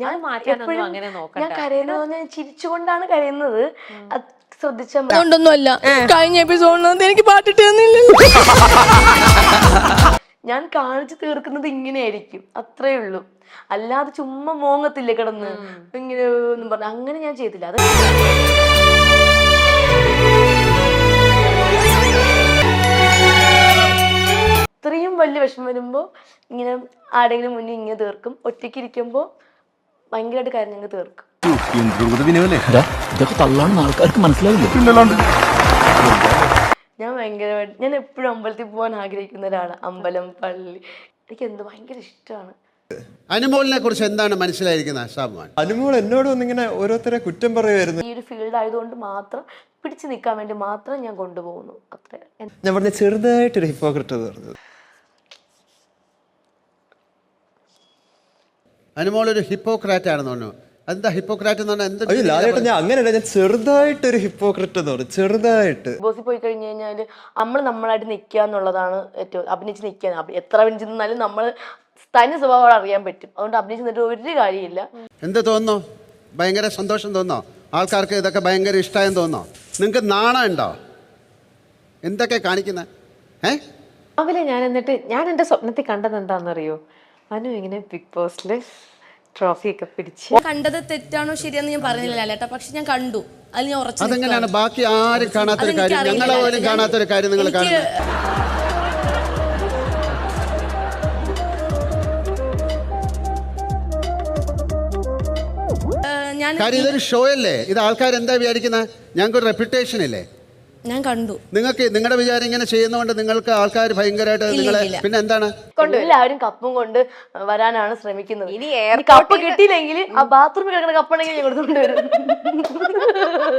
ഞാൻ എപ്പോഴും ഞാൻ കരയുന്നത് ഞാൻ ചിരിച്ചുകൊണ്ടാണ് കരയുന്നത്. മതി. കഴിഞ്ഞ എപ്പിസോഡിനകത്ത് എനിക്ക് പാട്ടിട്ട് തന്നില്ലല്ലോ ഞാൻ കാണിച്ചു തീർക്കുന്നത് ഇങ്ങനെയായിരിക്കും. അത്രേ ഉള്ളൂ. അല്ലാതെ ചുമ്മാ മോങ്ങത്തില്ല കിടന്ന്. ഇങ്ങനെ ഒന്നും പറഞ്ഞു അങ്ങനെ ഞാൻ ചെയ്തില്ല. അത് ഇത്രയും വലിയ വിഷമം വരുമ്പോ ഇങ്ങനെ ആരെങ്കിലും മുന്നിൽ ഇങ്ങനെ തീർക്കും. ഒറ്റയ്ക്ക് ഇരിക്കുമ്പോ ഭയങ്കരമായിട്ട് കരഞ്ഞങ്ങ് തീർക്കും. ഇതൊക്കെ തള്ളാണെന്ന് ആൾക്കാർക്ക് മനസ്സിലാവില്ല? ഞാൻ ഭയങ്കരമായിട്ട് ഞാൻ എപ്പോഴും അമ്പലത്തിൽ പോകാൻ ആഗ്രഹിക്കുന്ന ഒരാളാണ് അമ്പലം പള്ളി. എനിക്ക് എന്ത് ഭയങ്കര ഇഷ്ടമാണ്. അനുമോളിനെ കുറിച്ച് എന്താണ് മനസ്സിലായിരിക്കുന്നത് ഷാബുമാൻ അനുമോൾ എന്നോട് വന്നിങ്ങനെ ഓരോരുത്തരെ കുറ്റം പറയുമായിരുന്നു ഈ ഒരു ഫീൽഡ് ആയതുകൊണ്ട് മാത്രം പിടിച്ചു നിൽക്കാൻ വേണ്ടി മാത്രം ഞാൻ കൊണ്ടുപോകുന്നു. അത്ര. ഞാൻ പറഞ്ഞ ചെറുതായിട്ടൊരു ഹിപ്പോക്രിറ്റ് എന്ന് പറഞ്ഞത് അനുമോൾ ഒരു ഹിപ്പോക്രാറ്റ് ആണെന്ന് പറഞ്ഞു. എന്താ ഹിപ്പോക്രാറ്റ് എന്ന് പറഞ്ഞാൽ എന്ത് അയ്യോ ലാലേട്ടൻ ഞാൻ അങ്ങനെയല്ല ഞാൻ ചെറുതായിട്ട് ഒരു ഹിപ്പോക്രാറ്റ് എന്ന് പറഞ്ഞു ചെറുതായിട്ട്. ബോസിൽ പോയി കഴിഞ്ഞു കഴിഞ്ഞാൽ നമ്മൾ നമ്മളായിട്ട് നിൽക്കുക എന്നുള്ളതാണ് ഏറ്റവും അഭിനയിച്ച് നിൽക്കുക എത്ര അഭിനയിച്ച് നിന്നാലും നമ്മൾ തനി സ്വഭാവം അറിയാൻ പറ്റും. അതുകൊണ്ട് അഭിനയിച്ച് നിന്നിട്ട് ഒരു കാര്യമില്ല. എന്ത് തോന്നുന്നു? ഭയങ്കര സന്തോഷം തോന്നോ ആൾക്കാർക്ക് ഇതൊക്കെ ഭയങ്കര ഇഷ്ടമായെന്ന് തോന്നോ നിങ്ങൾക്ക് നാണം ഉണ്ടോ? എന്തൊക്കെ കാണിക്കുന്നത് ഏ? രാവിലെ ഞാൻ എന്നിട്ട് ഞാൻ എന്റെ സ്വപ്നത്തിൽ കണ്ടത് എന്താണെന്നറിയോ? അനു ഇങ്ങനെ ബിഗ് ബോസിൽ ട്രോഫി ഒക്കെ പിടിച്ച് കണ്ടത് തെറ്റാണോ ശരിയാന്ന് ഞാൻ പറഞ്ഞില്ല പക്ഷെ ഞാൻ കണ്ടു. അതിൽ ഞാൻ ഉറച്ചു അതെങ്ങനെയാണ്? ബാക്കി ആരും കാണാത്തൊരു കാര്യം ഞങ്ങളെ പോലും കാണാത്തൊരു കാര്യം നിങ്ങൾ കാണുന്നു ഞാൻ കാര്യം ഇതൊരു ഷോ അല്ലേ? ഇത് ആൾക്കാർ എന്താ വിചാരിക്കുന്നത് ഞങ്ങൾക്ക് ഒരു റെപ്യൂട്ടേഷൻ ഇല്ലേ? ഞാൻ കണ്ടു. നിങ്ങൾക്ക് നിങ്ങളുടെ വിചാരം ഇങ്ങനെ ചെയ്യുന്നതുകൊണ്ട് നിങ്ങൾക്ക് ആൾക്കാർ ഭയങ്കരമായിട്ട് നിങ്ങളെ പിന്നെ എന്താണ്? എല്ലാവരും കപ്പും കൊണ്ട് വരാനാണ് ശ്രമിക്കുന്നത്. ഇനി കപ്പ് കിട്ടിയില്ലെങ്കിൽ ആ ബാത്റൂമിൽ കിടക്കുന്ന കപ്പാണെങ്കിൽ ഞാൻ കൊടുത്തുകൊണ്ട് വരും.